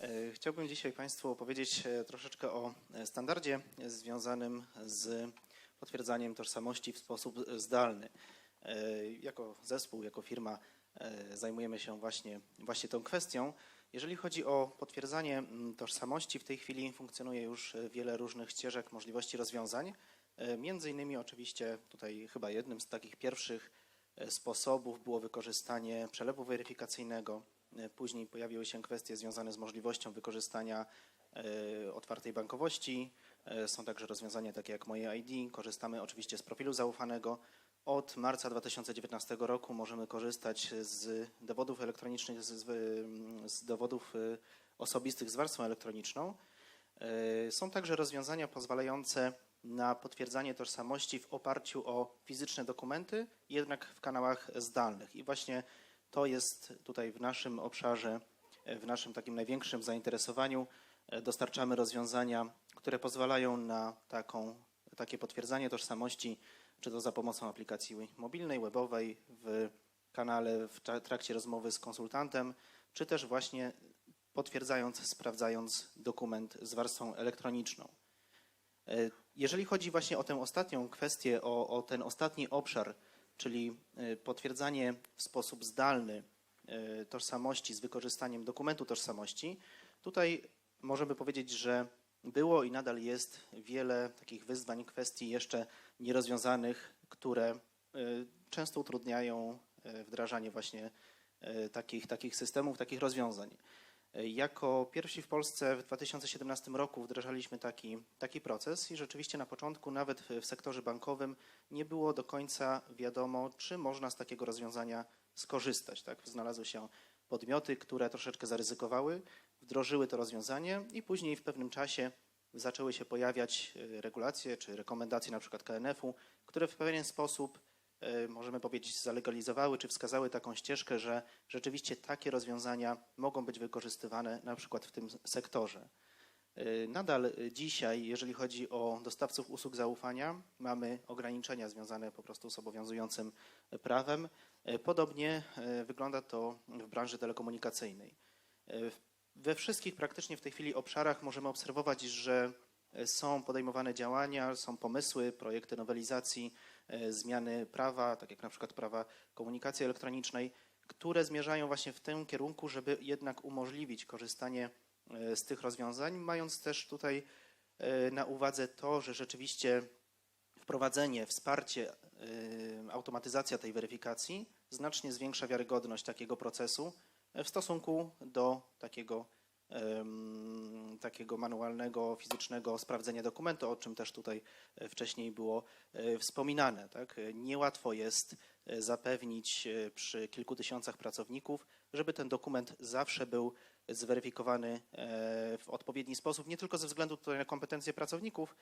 E, Chciałbym dzisiaj Państwu opowiedzieć e, troszeczkę o e, standardzie związanym z potwierdzaniem tożsamości w sposób zdalny. Jako zespół, jako firma zajmujemy się właśnie, właśnie tą kwestią. Jeżeli chodzi o potwierdzanie tożsamości, w tej chwili funkcjonuje już wiele różnych ścieżek, możliwości rozwiązań. Między innymi oczywiście tutaj chyba jednym z takich pierwszych sposobów było wykorzystanie przelewu weryfikacyjnego. E, Później pojawiły się kwestie związane z możliwością wykorzystania e, otwartej bankowości. E, Są także rozwiązania takie jak Moje ID. Korzystamy oczywiście z profilu zaufanego. Od marca 2019 roku możemy korzystać z dowodów elektronicznych, z, z, dowodów osobistych z warstwą elektroniczną. Są także rozwiązania pozwalające na potwierdzanie tożsamości w oparciu o fizyczne dokumenty, jednak w kanałach zdalnych. I właśnie to jest tutaj w naszym obszarze, w naszym takim największym zainteresowaniu. Dostarczamy rozwiązania, które pozwalają na taką, takie potwierdzanie tożsamości, czy to za pomocą aplikacji mobilnej, webowej, w kanale, w tra- trakcie rozmowy z konsultantem, czy też właśnie potwierdzając, sprawdzając dokument z warstwą elektroniczną. E, Jeżeli chodzi właśnie o tę ostatnią kwestię, o, o ten ostatni obszar, czyli e, potwierdzanie w sposób zdalny e, tożsamości z wykorzystaniem dokumentu tożsamości, tutaj możemy powiedzieć, że było i nadal jest wiele takich wyzwań, kwestii jeszcze nierozwiązanych, które e, często utrudniają wdrażanie właśnie takich, takich systemów, takich rozwiązań. E, Jako pierwsi w Polsce w 2017 roku wdrażaliśmy taki, taki proces i rzeczywiście na początku, nawet w sektorze bankowym, nie było do końca wiadomo, czy można z takiego rozwiązania skorzystać. Tak? Znalazły się podmioty, które troszeczkę zaryzykowały, wdrożyły to rozwiązanie i później w pewnym czasie zaczęły się pojawiać e, regulacje czy rekomendacje na przykład KNF-u, które w pewien sposób możemy powiedzieć, zalegalizowały czy wskazały taką ścieżkę, że rzeczywiście takie rozwiązania mogą być wykorzystywane na przykład w tym sektorze. E, Nadal dzisiaj, jeżeli chodzi o dostawców usług zaufania, mamy ograniczenia związane po prostu z obowiązującym prawem. E, Podobnie e, wygląda to w branży telekomunikacyjnej. E, We wszystkich praktycznie w tej chwili obszarach możemy obserwować, że e, są podejmowane działania, są pomysły, projekty nowelizacji, e, zmiany prawa, tak jak na przykład prawa komunikacji elektronicznej, które zmierzają właśnie w tym kierunku, żeby jednak umożliwić korzystanie e, z tych rozwiązań, mając też tutaj e, na uwadze to, że rzeczywiście wprowadzenie, wsparcie, e, automatyzacja tej weryfikacji znacznie zwiększa wiarygodność takiego procesu e, w stosunku do takiego, takiego manualnego, fizycznego sprawdzenia dokumentu, o czym też tutaj e, wcześniej było e, wspominane. Tak? Niełatwo jest e, zapewnić przy kilku tysiącach pracowników, żeby ten dokument zawsze był zweryfikowany w odpowiedni sposób, nie tylko ze względu tutaj na kompetencje pracowników,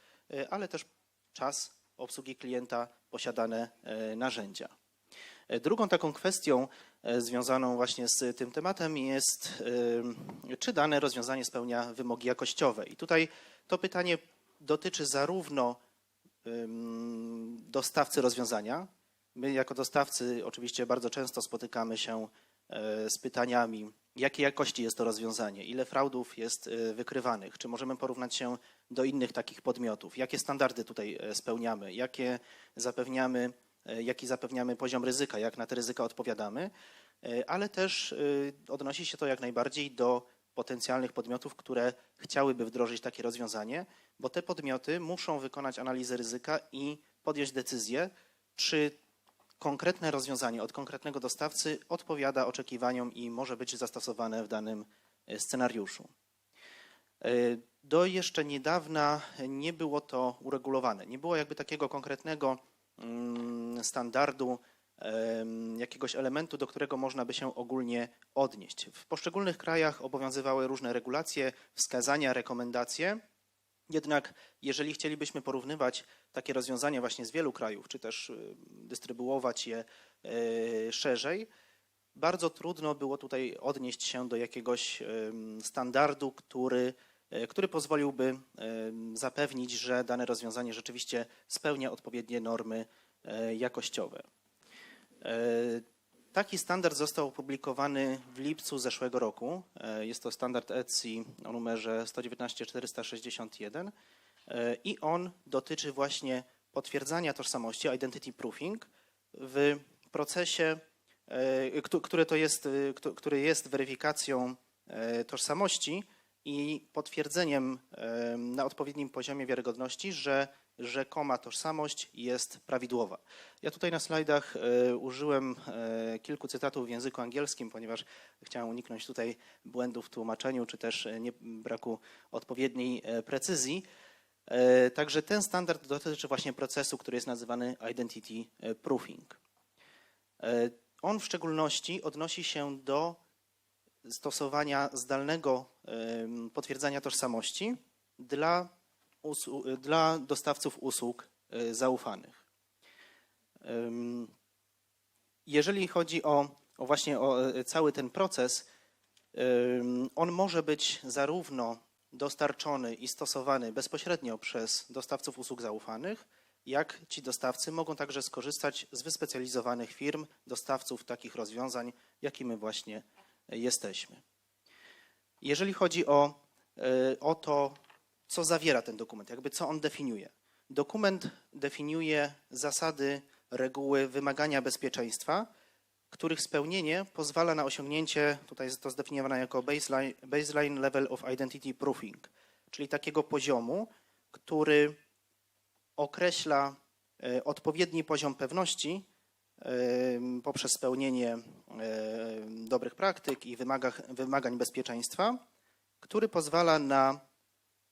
ale też czas obsługi klienta, posiadane narzędzia. E, Drugą taką kwestią e, związaną właśnie z tym tematem jest, e, czy dane rozwiązanie spełnia wymogi jakościowe. I tutaj to pytanie dotyczy zarówno dostawcy rozwiązania. My jako dostawcy oczywiście bardzo często spotykamy się z pytaniami, jakiej jakości jest to rozwiązanie, ile fraudów jest wykrywanych, czy możemy porównać się do innych takich podmiotów, jakie standardy tutaj spełniamy, jakie zapewniamy, jaki zapewniamy poziom ryzyka, jak na te ryzyka odpowiadamy, e, ale też e, odnosi się to jak najbardziej do potencjalnych podmiotów, które chciałyby wdrożyć takie rozwiązanie, bo te podmioty muszą wykonać analizę ryzyka i podjąć decyzję, czy konkretne rozwiązanie od konkretnego dostawcy odpowiada oczekiwaniom i może być zastosowane w danym e, scenariuszu. E, Do jeszcze niedawna nie było to uregulowane. Nie było jakby takiego konkretnego mm, standardu, jakiegoś elementu, do którego można by się ogólnie odnieść. W poszczególnych krajach obowiązywały różne regulacje, wskazania, rekomendacje. Jednak jeżeli chcielibyśmy porównywać takie rozwiązania właśnie z wielu krajów, czy też dystrybuować je y, szerzej, bardzo trudno było tutaj odnieść się do jakiegoś standardu, który, e, który pozwoliłby zapewnić, że dane rozwiązanie rzeczywiście spełnia odpowiednie normy e, jakościowe. E, Taki standard został opublikowany w lipcu zeszłego roku. E, Jest to standard ETSI o numerze 119461 e, i on dotyczy właśnie potwierdzania tożsamości, identity proofing, w procesie, e, któ- które to jest, e, któ- który jest weryfikacją e, tożsamości i potwierdzeniem e, na odpowiednim poziomie wiarygodności, że rzekoma tożsamość jest prawidłowa. Ja tutaj na slajdach e, użyłem e, kilku cytatów w języku angielskim, ponieważ chciałem uniknąć tutaj błędów w tłumaczeniu, czy też e, nie, braku odpowiedniej precyzji. Także ten standard dotyczy właśnie procesu, który jest nazywany identity proofing. On w szczególności odnosi się do stosowania zdalnego potwierdzania tożsamości dla, dla dostawców usług e, zaufanych. Jeżeli chodzi o, o właśnie o e, cały ten proces, on może być zarówno dostarczony i stosowany bezpośrednio przez dostawców usług zaufanych, jak ci dostawcy mogą także skorzystać z wyspecjalizowanych firm, dostawców takich rozwiązań, jakimi właśnie jesteśmy. Jeżeli chodzi o, o to, co zawiera ten dokument, jakby co on definiuje. Dokument definiuje zasady, reguły, wymagania bezpieczeństwa, których spełnienie pozwala na osiągnięcie, tutaj jest to zdefiniowane jako baseline, baseline level of identity proofing, czyli takiego poziomu, który określa e, odpowiedni poziom pewności poprzez spełnienie dobrych praktyk i wymagań bezpieczeństwa, który pozwala na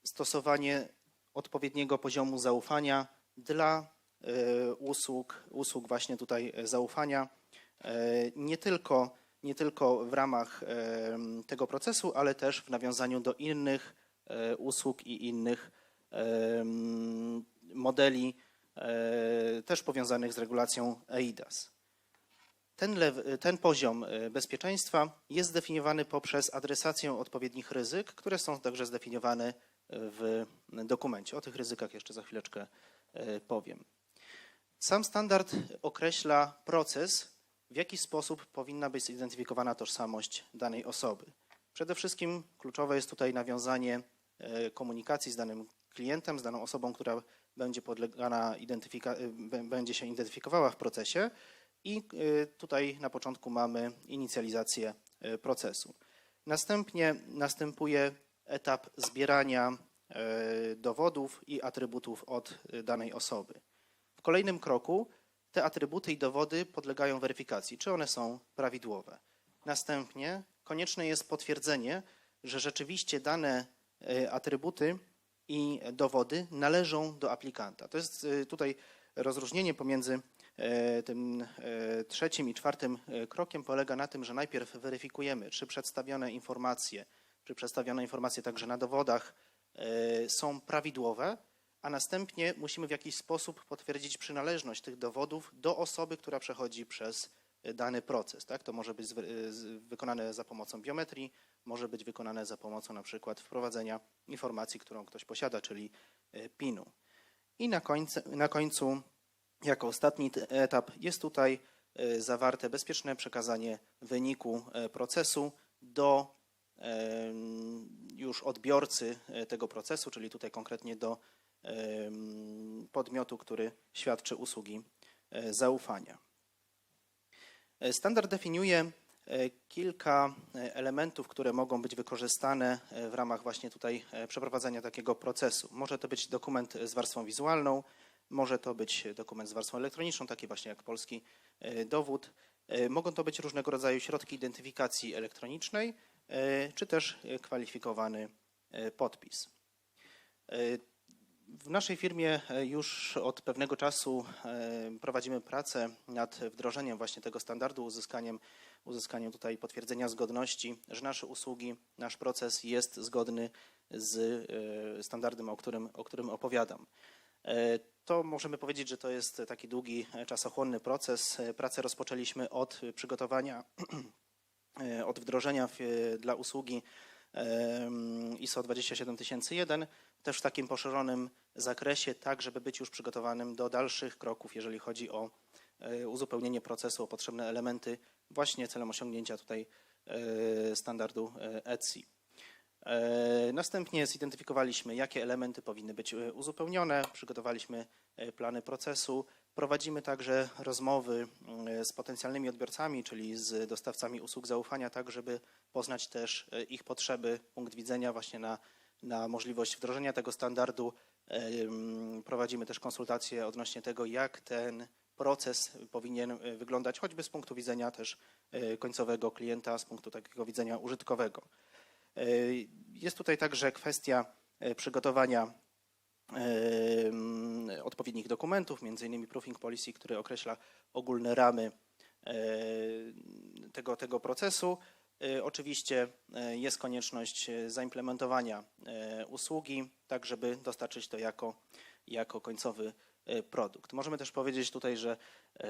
stosowanie odpowiedniego poziomu zaufania dla e, usług, usług właśnie tutaj e, zaufania, e, nie tylko, nie tylko w ramach tego procesu, ale też w nawiązaniu do innych usług i innych modeli też powiązanych z regulacją EIDAS. Ten, ten poziom bezpieczeństwa jest zdefiniowany poprzez adresację odpowiednich ryzyk, które są także zdefiniowane w dokumencie. O tych ryzykach jeszcze za chwileczkę e, powiem. Sam standard określa proces, w jaki sposób powinna być zidentyfikowana tożsamość danej osoby. Przede wszystkim kluczowe jest tutaj nawiązanie e, komunikacji z danym klientem, z daną osobą, która będzie podlegana e, będzie się identyfikowała w procesie i tutaj na początku mamy inicjalizację procesu. Następnie następuje etap zbierania e, dowodów i atrybutów od e, danej osoby. W kolejnym kroku te atrybuty i dowody podlegają weryfikacji, czy one są prawidłowe. Następnie konieczne jest potwierdzenie, że rzeczywiście dane e, atrybuty i dowody należą do aplikanta. To jest tutaj rozróżnienie pomiędzy tym trzecim i czwartym krokiem polega na tym, że najpierw weryfikujemy, czy przedstawione informacje, czy przedstawione informacje także na dowodach e, są prawidłowe, a następnie musimy w jakiś sposób potwierdzić przynależność tych dowodów do osoby, która przechodzi przez e, dany proces. Tak? To może być z- wykonane za pomocą biometrii, może być wykonane za pomocą na przykład wprowadzenia informacji, którą ktoś posiada, czyli e, PIN-u. I na końcu, na końcu jako ostatni etap jest tutaj e, zawarte bezpieczne przekazanie wyniku e, procesu do już odbiorcy e, tego procesu, czyli tutaj konkretnie do podmiotu, który świadczy usługi e, zaufania. E, Standard definiuje kilka elementów, które mogą być wykorzystane w ramach właśnie tutaj przeprowadzenia takiego procesu. Może to być dokument z warstwą wizualną, może to być dokument z warstwą elektroniczną, taki właśnie jak polski dowód. Mogą to być różnego rodzaju środki identyfikacji elektronicznej, czy też e, kwalifikowany e, podpis. E, W naszej firmie e, już od pewnego czasu e, prowadzimy pracę nad wdrożeniem właśnie tego standardu, uzyskaniem, uzyskaniem tutaj potwierdzenia zgodności, że nasze usługi, nasz proces jest zgodny z e, standardem, o którym, o którym opowiadam. E, To możemy powiedzieć, że to jest taki długi, e, czasochłonny proces. E, Pracę rozpoczęliśmy od przygotowania, e, od wdrożenia w, dla usługi ISO 27001, też w takim poszerzonym zakresie, tak żeby być już przygotowanym do dalszych kroków, jeżeli chodzi o e, uzupełnienie procesu o potrzebne elementy właśnie celem osiągnięcia tutaj e, standardu e, ETSI. E, Następnie zidentyfikowaliśmy, jakie elementy powinny być e, uzupełnione, przygotowaliśmy e, plany procesu. Prowadzimy także rozmowy mm, z potencjalnymi odbiorcami, czyli z dostawcami usług zaufania, tak żeby poznać też e, ich potrzeby, punkt widzenia właśnie na, na możliwość wdrożenia tego standardu. Em, Prowadzimy też konsultacje odnośnie tego, jak ten proces powinien e, wyglądać, choćby z punktu widzenia też e, końcowego klienta, z punktu takiego widzenia użytkowego. E, Jest tutaj także kwestia e, przygotowania odpowiednich dokumentów, między innymi Proofing Policy, który określa ogólne ramy tego, tego procesu. E, Oczywiście e, jest konieczność zaimplementowania e, usługi, tak żeby dostarczyć to jako, jako końcowy produkt. Możemy też powiedzieć tutaj, że, e,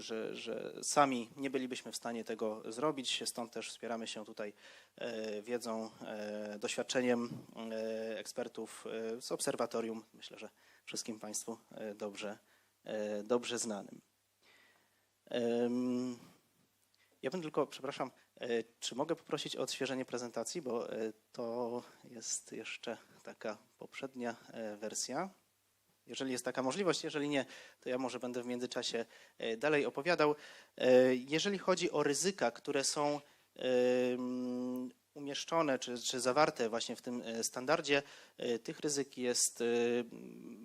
że, że sami nie bylibyśmy w stanie tego zrobić, stąd też wspieramy się tutaj e, wiedzą, e, doświadczeniem e, ekspertów e, z obserwatorium. Myślę, że wszystkim Państwu e, dobrze, e, dobrze znanym. Ja bym tylko, przepraszam, e, czy mogę poprosić o odświeżenie prezentacji, bo e, to jest jeszcze taka poprzednia e, wersja. Jeżeli jest taka możliwość, jeżeli nie, to ja może będę w międzyczasie e, dalej opowiadał. E, Jeżeli chodzi o ryzyka, które są umieszczone czy, czy zawarte właśnie w tym e, standardzie, tych ryzyk jest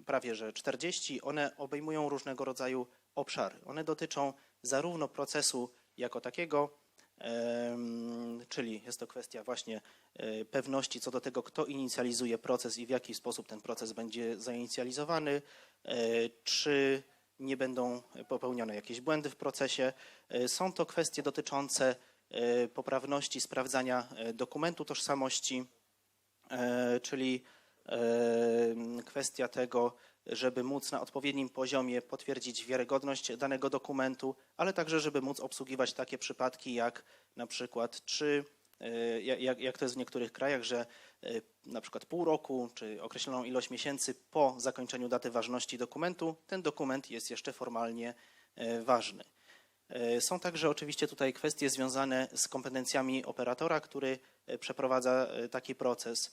prawie że 40. One obejmują różnego rodzaju obszary. One dotyczą zarówno procesu jako takiego, czyli jest to kwestia właśnie e, pewności co do tego, kto inicjalizuje proces i w jaki sposób ten proces będzie zainicjalizowany, e, czy nie będą popełnione jakieś błędy w procesie. E, Są to kwestie dotyczące poprawności sprawdzania dokumentu tożsamości, czyli kwestia tego, żeby móc na odpowiednim poziomie potwierdzić wiarygodność danego dokumentu, ale także, żeby móc obsługiwać takie przypadki jak na przykład czy e, jak, jak to jest w niektórych krajach, że e, na przykład pół roku czy określoną ilość miesięcy po zakończeniu daty ważności dokumentu, ten dokument jest jeszcze formalnie e, ważny. E, Są także oczywiście tutaj kwestie związane z kompetencjami operatora, który e, przeprowadza e, taki proces,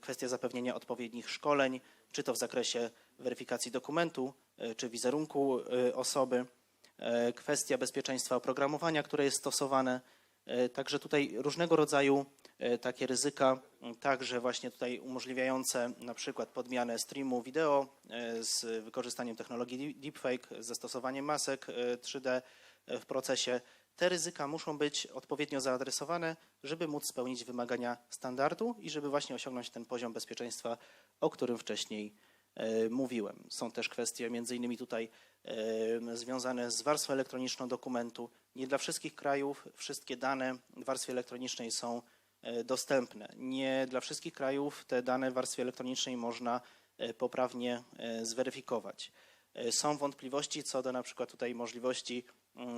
kwestia zapewnienia odpowiednich szkoleń, czy to w zakresie weryfikacji dokumentu, czy wizerunku osoby, kwestia bezpieczeństwa oprogramowania, które jest stosowane. E, Także tutaj różnego rodzaju e, takie ryzyka, także właśnie tutaj umożliwiające na przykład podmianę streamu wideo e, z wykorzystaniem technologii deepfake, z zastosowaniem masek e, 3D w procesie. Te ryzyka muszą być odpowiednio zaadresowane, żeby móc spełnić wymagania standardu i żeby właśnie osiągnąć ten poziom bezpieczeństwa, o którym wcześniej mówiłem. Są też kwestie między innymi tutaj związane z warstwą elektroniczną dokumentu. Nie dla wszystkich krajów wszystkie dane w warstwie elektronicznej są e, dostępne. Nie dla wszystkich krajów te dane w warstwie elektronicznej można e, poprawnie e, zweryfikować. Są wątpliwości co do na przykład tutaj możliwości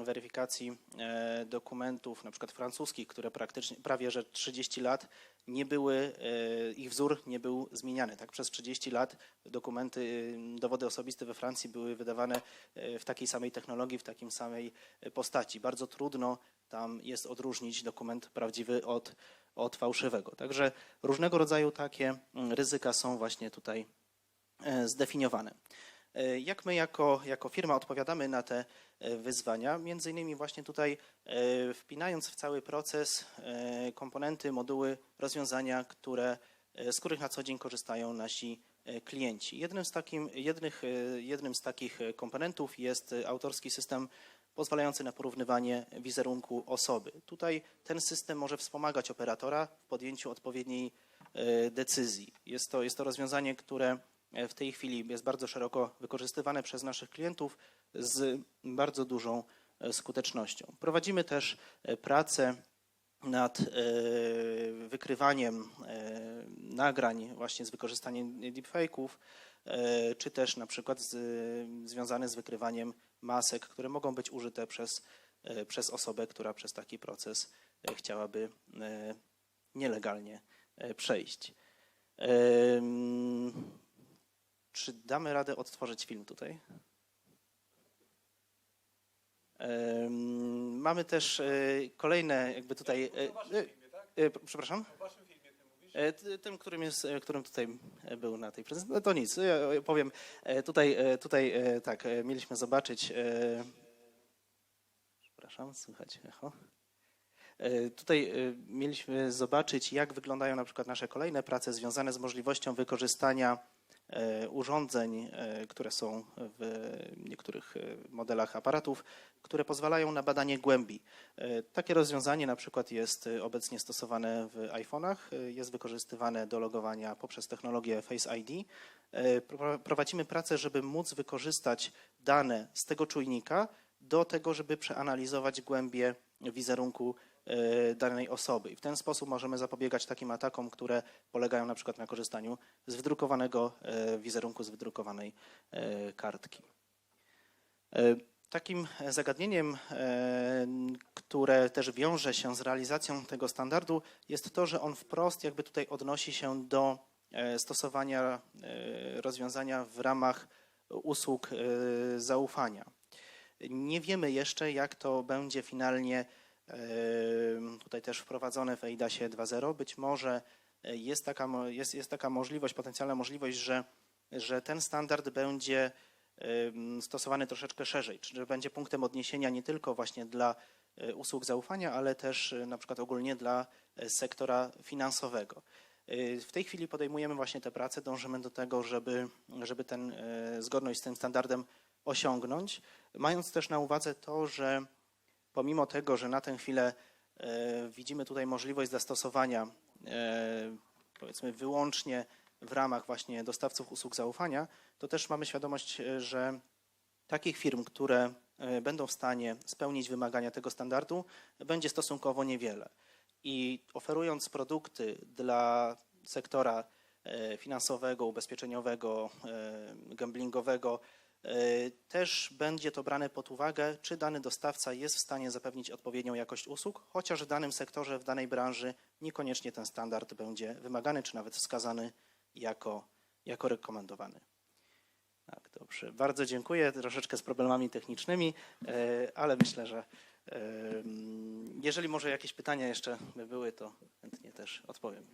weryfikacji e, dokumentów, na przykład francuskich, które praktycznie prawie że 30 lat nie były, e, ich wzór nie był zmieniany. Tak przez 30 lat dokumenty, y, dowody osobiste we Francji były wydawane e, w takiej samej technologii, w takiej samej postaci. Bardzo trudno tam jest odróżnić dokument prawdziwy od, od fałszywego. Także różnego rodzaju takie mm, ryzyka są właśnie tutaj zdefiniowane. E, Jak my jako, jako firma odpowiadamy na te e, wyzwania? Między innymi właśnie tutaj e, wpinając w cały proces komponenty, moduły, rozwiązania, które, z których na co dzień korzystają nasi klienci. Jednym z, takim, jednych, jednym z takich komponentów jest autorski system pozwalający na porównywanie wizerunku osoby. Tutaj ten system może wspomagać operatora w podjęciu odpowiedniej decyzji. Jest to, jest to rozwiązanie, które w tej chwili jest bardzo szeroko wykorzystywane przez naszych klientów z bardzo dużą e, skutecznością. Prowadzimy też e, pracę nad e, wykrywaniem e, nagrań właśnie z wykorzystaniem deepfake'ów, e, czy też na przykład z, związane z wykrywaniem masek, które mogą być użyte przez, e, przez osobę, która przez taki proces e, chciałaby e, nielegalnie e, przejść. Czy damy radę odtworzyć film tutaj? Mamy też e, kolejne jakby tutaj... Przepraszam? Tym, którym, jest, e, którym tutaj e, był na tej prezentacji. No to nic, ja powiem. Tutaj, tutaj tak, mieliśmy zobaczyć. Przepraszam, słychać echo. Tutaj mieliśmy zobaczyć, jak wyglądają na przykład nasze kolejne prace związane z możliwością wykorzystania urządzeń, e, które są w niektórych e, modelach aparatów, które pozwalają na badanie głębi. E, Takie rozwiązanie na przykład jest e, obecnie stosowane w iPhone'ach, e, jest wykorzystywane do logowania poprzez technologię Face ID. E, pro- Prowadzimy pracę, żeby móc wykorzystać dane z tego czujnika do tego, żeby przeanalizować głębie wizerunku e, danej osoby. I w ten sposób możemy zapobiegać takim atakom, które polegają na przykład na korzystaniu z wydrukowanego e, wizerunku, z wydrukowanej e, kartki. E, Takim zagadnieniem, e, które też wiąże się z realizacją tego standardu, jest to, że on wprost jakby tutaj odnosi się do e, stosowania e, rozwiązania w ramach usług e, zaufania. Nie wiemy jeszcze, jak to będzie finalnie e, tutaj też wprowadzone w EIDASie 2.0. Być może e, jest taka, jest, jest taka możliwość, potencjalna możliwość, że, że ten standard będzie stosowany troszeczkę szerzej, czyli że będzie punktem odniesienia nie tylko właśnie dla e, usług zaufania, ale też e, na przykład ogólnie dla sektora finansowego. W tej chwili podejmujemy właśnie te prace, dążymy do tego, żeby, żeby ten zgodność z tym standardem osiągnąć, mając też na uwadze to, że pomimo tego, że na tę chwilę e, widzimy tutaj możliwość zastosowania e, powiedzmy wyłącznie w ramach właśnie dostawców usług zaufania, to też mamy świadomość, e, że takich firm, które będą w stanie spełnić wymagania tego standardu, będzie stosunkowo niewiele. I oferując produkty dla sektora finansowego, ubezpieczeniowego, gamblingowego, też będzie to brane pod uwagę, czy dany dostawca jest w stanie zapewnić odpowiednią jakość usług, chociaż w danym sektorze, w danej branży niekoniecznie ten standard będzie wymagany, czy nawet wskazany jako, jako rekomendowany. Tak, dobrze. Bardzo dziękuję. Troszeczkę z problemami technicznymi, e, ale myślę, że e, jeżeli może jakieś pytania jeszcze by były, to chętnie też odpowiem.